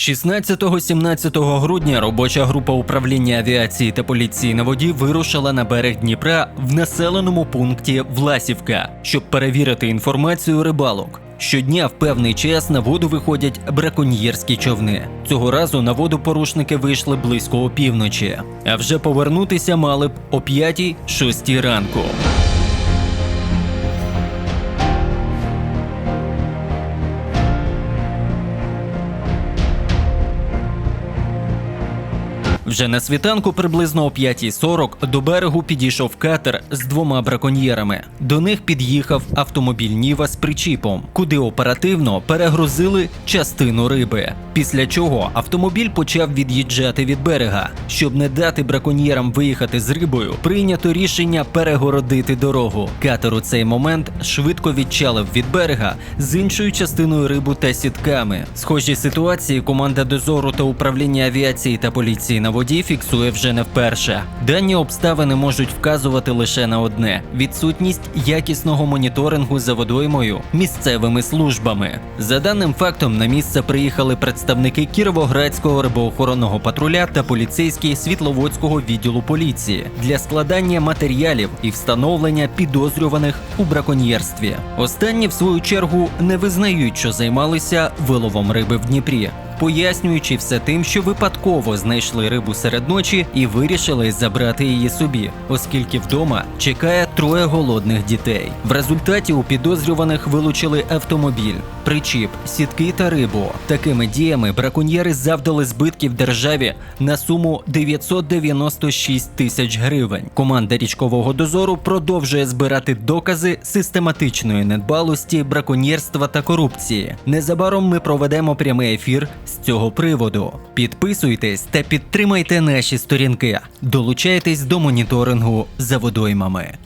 16-17 грудня робоча група управління авіації та поліції на воді вирушила на берег Дніпра в населеному пункті Власівка, щоб перевірити інформацію рибалок. Щодня в певний час на воду виходять браконьєрські човни. Цього разу на воду порушники вийшли близько опівночі, а вже повернутися мали б о 5-6 ранку. Вже на світанку приблизно о 5.40 до берегу підійшов катер з двома браконьєрами. До них під'їхав автомобіль Ніва з причіпом, куди оперативно перегрузили частину риби. Після чого автомобіль почав від'їжджати від берега. Щоб не дати браконьєрам виїхати з рибою, прийнято рішення перегородити дорогу. Катер у цей момент швидко відчалив від берега з іншою частиною рибу та сітками. Схожі ситуації команда дозору та управління авіації та поліції на воді фіксує вже не вперше. Дані обставини можуть вказувати лише на одне: відсутність якісного моніторингу за водоймою місцевими службами. За даним фактом, на місце приїхали представники Кіровоградського рибоохоронного патруля та поліцейські Світловодського відділу поліції для складання матеріалів і встановлення підозрюваних у браконьєрстві. Останні, в свою чергу, не визнають, що займалися виловом риби в Дніпрі пояснюючи все тим, що випадково знайшли рибу серед ночі і вирішили забрати її собі, оскільки вдома чекає троє голодних дітей. В результаті у підозрюваних вилучили автомобіль, причіп, сітки та рибу. Такими діями браконьєри завдали збитків державі на суму 996 тисяч гривень. Команда річкового дозору продовжує збирати докази систематичної недбалості, браконьєрства та корупції. Незабаром ми проведемо прямий ефір з цього приводу. Підписуйтесь та підтримайте наші сторінки. Долучайтесь до моніторингу за водоймами.